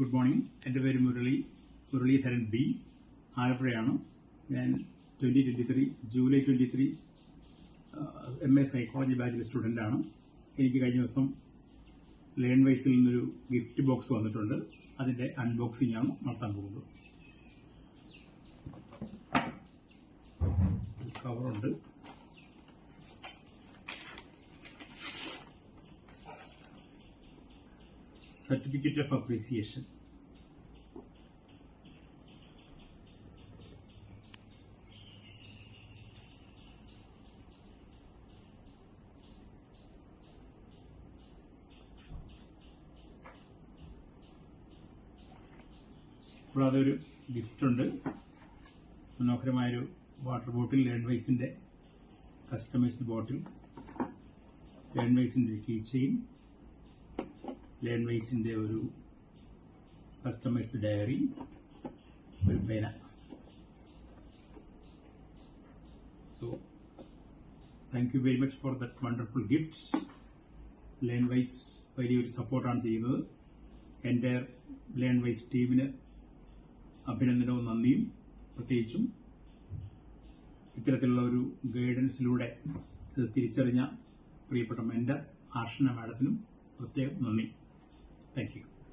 Good morning എന്റെ പേര് Murali. Muraleedharan B ആലപ്പുഴയാണ്. ഞാൻ twenty twenty three July twenty three M A psychology ബാച്ചിലെ സ്റ്റുഡന്റാണ് എനിക്ക് കഴിഞ്ഞ ദിവസം ലേൺ വൈസിൽ നിന്നൊരു ഗിഫ്റ്റ് ബോക്സ് വന്നിട്ടുണ്ട്. അതിന്റെ അൺബോക്സിംഗ് ആണ് നടത്താൻ പോകുന്നത്. കവറുണ്ട് സർട്ടിഫിക്കറ്റ് ഓഫ് അപ്രീസിയേഷൻ കൂടാതെ ഒരു ഗിഫ്റ്റ് ഉണ്ട്. മനോഹരമായൊരു വാട്ടർ ബോട്ടിൽ ലേൺ വൈസിന്റെ കസ്റ്റമൈസ്ഡ് ബോട്ടിൽ ലേൺ വൈസിന്റെ കീ ചെയിൻ ലേൺ വൈസിന്റെ ഒരു കസ്റ്റമേഴ്സ് ഡയറി ഒരു പേന. So thank you very much for that wonderful gift Learnwise വലിയൊരു സപ്പോർട്ടാണ് ചെയ്യുന്നത്. എന്റെ ലേൺ വൈസ് ടീമിന് അഭിനന്ദനവും നന്ദിയും പ്രത്യേകിച്ചും ഇത്തരത്തിലുള്ള ഒരു ഗൈഡൻസിലൂടെ ഇത് തിരിച്ചറിഞ്ഞ പ്രിയപ്പെട്ട മെന്റർ ആർഷന മാഡത്തിനും പ്രത്യേകം നന്ദി. Thank you